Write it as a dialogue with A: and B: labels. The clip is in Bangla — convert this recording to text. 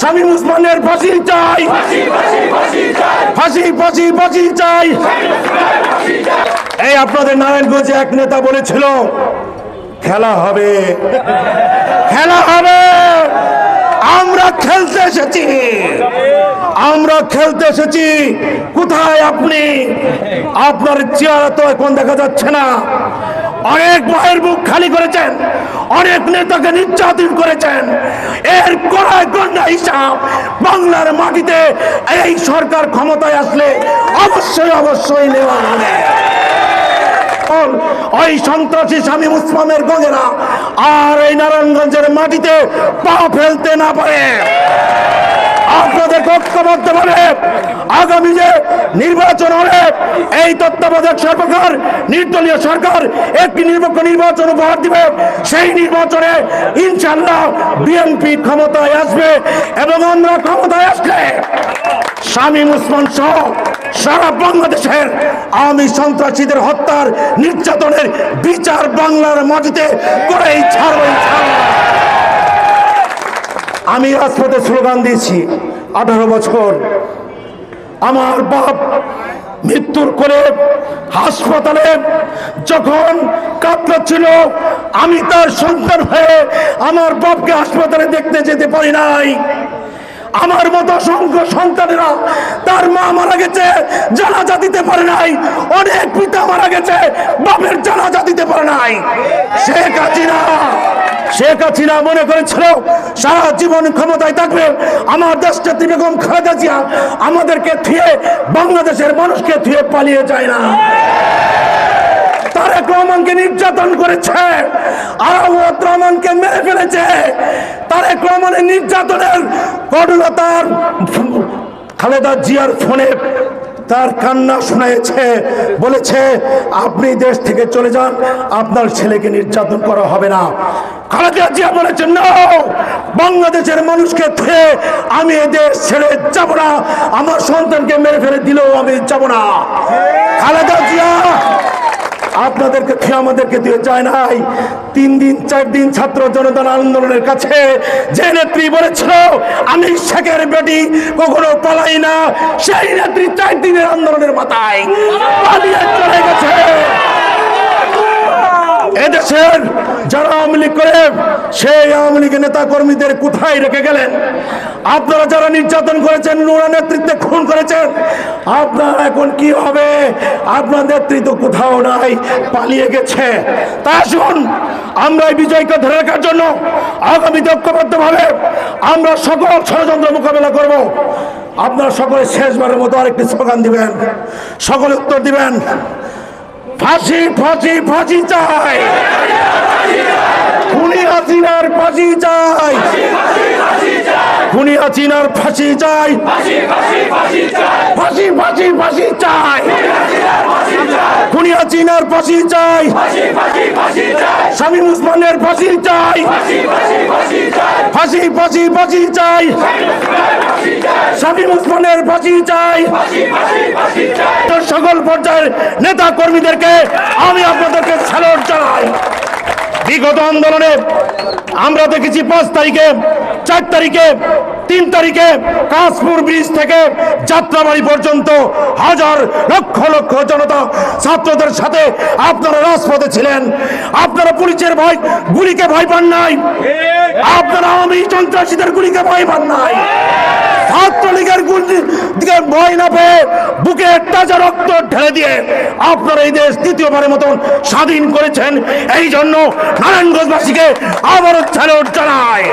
A: শামীম উসমানের ফাঁসি চাই। ফাঁসি ফাঁসি ফাঁসি চাই। এই আপনাদের নারায়ণগঞ্জে এক নেতা বলেছিল, খেলা হবে। খেলা হবে। আমরা খেলতে এসেছি। আমরা খেলতে এসেছি। কোথায় আপনি? আপনার চেহারা তো এখন দেখা যাচ্ছে না। অনেক মায়ের বুক খালি করেছেন। অনেক নেতাকে নির্যাতন করেছেন। এর কড়ায় গন্ডা হিসাব বাংলার মাটিতে এই সরকার ক্ষমতায় আসলে অবশ্যই অবশ্যই নেওয়া হবে। ফল ওই সন্ত্রাসী স্বামী মুসলামের গঙ্গেরা আর এই নারায়ণগঞ্জের মাটিতে পা ফেলতে না পারে। আপনাদের ঐক্যবদ্ধ ভাবে আগামী যে নির্বাচন হবে, এই তত্ত্বাবধায়ক সরকার, নির্দলীয় সরকার একটি নিরপেক্ষ নির্বাচন উপহার দিবে। সেই নির্বাচনে ইনশাল্লাহ বিএনপি ক্ষমতায় আসবে এবং আমরা ক্ষমতায় আসলে শামীম উসমান সহ সারা বাংলাদেশের আওয়ামী সন্ত্রাসীদের হত্যার নির্যাতনের বিচার বাংলার মাটিতে করেই ছাড়ব। আমি রাজপথে স্লোগান দিয়েছি, আঠারো বছর। আমার বাপ মৃত্যুর করে হাসপাতালে যখন কাতরাচ্ছিল আমি তার সন্তান হয়ে আমার বাপকে হাসপাতালে দেখতে যেতে পারি নাই। আমার মতো অসংখ্য সন্তানেরা তার মা মারা গেছে, জানাজা দিতে পারে নাই। অনেক পিতা মারা গেছে, বাপের জানাজা দিতে পারে নাই। শেখ হাসিনা শেখ হাসিনা মনে করেছিল, সারা জীবন ক্ষমতায় থাকবে। আমার দেশটাত্রী বেগম খালেদা জিয়া আমাদেরকে থুয়ে বাংলাদেশের মানুষকে থুয়ে পালিয়ে যায় না। তারেক রহমানকে নির্যাতন করেছে আরামত রহমানকে মেরে ফেলেছে। তারেক রহমানের নির্যাতনের কঠোরতার খালেদা জিয়ার ফোনে তার কান্না শোনাইছে, বলেছে, আপনি দেশ থেকে চলে যান, আপনার ছেলেকে নির্যাতন করা হবে না। জিয়া বলেছেন না বাংলাদেশের মানুষকে থুয়ে আমি এ দেশ ছেড়ে যাব না। আমার সন্তানকে মেরে ফেলে দিলেও আমি যাব না। খালেদা জিয়া, আপনাদেরকে খেয়ে আমাদেরকে দিয়ে যায় নাই। তিন দিন, চার দিন ছাত্র জনতার আন্দোলনের কাছে যে নেত্রী বলেছিল, আমি শেখের বেটি, কখনো পালাই না। সেই নেত্রী চার দিনের আন্দোলনের মাথায় পালিয়ে চলে গেছে। এদেশের যারা আওয়ামী লীগ করে, সেই আওয়ামী লীগের নেতা কর্মীদের কোথায় রেখে গেলেন? আপনারা যারা নির্যাতন করেছেন, নোরা নেতৃত্বে খুন করেছেন, আপনারা এখন কি হবে? আপনার নেতৃত্ব কোথাও নাই, পালিয়ে গেছে। তা আসুন, আমরা এই বিজয়কে ধরে রাখার জন্য আগামীতে ঐক্যবদ্ধভাবে আমরা সকল ষড়যন্ত্র মোকাবেলা করব। আপনারা সকলে শেষবারের মতো আরেকটি স্লোগান দিবেন, সকলে উত্তর দিবেন। ফাঁসি ফাঁসি ফাঁসি চাই। খুনি হাসিনার ফাঁসি চাই। খুনি হাসিনার ফাঁসি চাই। ফাঁসি ফাঁসি ফাঁসি চাই। খুনি হাসিনার ফাঁসি চাই। শামীম উসমানের ফাঁসি চাই। ফাঁসি ফাঁসি ফাঁসি চাই। শামীম উসমানের ফাঁসি চাই। সকল পর্যায়ের নেতা কর্মীদেরকে আমি আপনাদেরকে স্যালুট জানাই। বিগত আন্দোলনে আমরা দেখেছি পাঁচ তারিখে, চার তারিখে, তিন তারিখে কাশপুর ব্রিজ থেকে যাত্রাবাড়ি পর্যন্ত হাজার লক্ষ লক্ষ জনতা ছাত্রদের সাথে আপনারা রাজপথে ছিলেন। আপনারা পুলিশের ভয়, গুলিকে ভয় পান নাই। আপনারা আওয়ামী সন্ত্রাসীদের গুলিকে ভয় পান নাই। ছাত্রলীগের গুলি দিকে ভয় না পেয়ে বুকে তাজা রক্ত ঢেলে দিয়ে আপনারা এই দেশ দ্বিতীয়বারের মতন স্বাধীন করেছেন। এই জন্য নারায়ণগঞ্জবাসীকে আবারও স্যালুট জানায়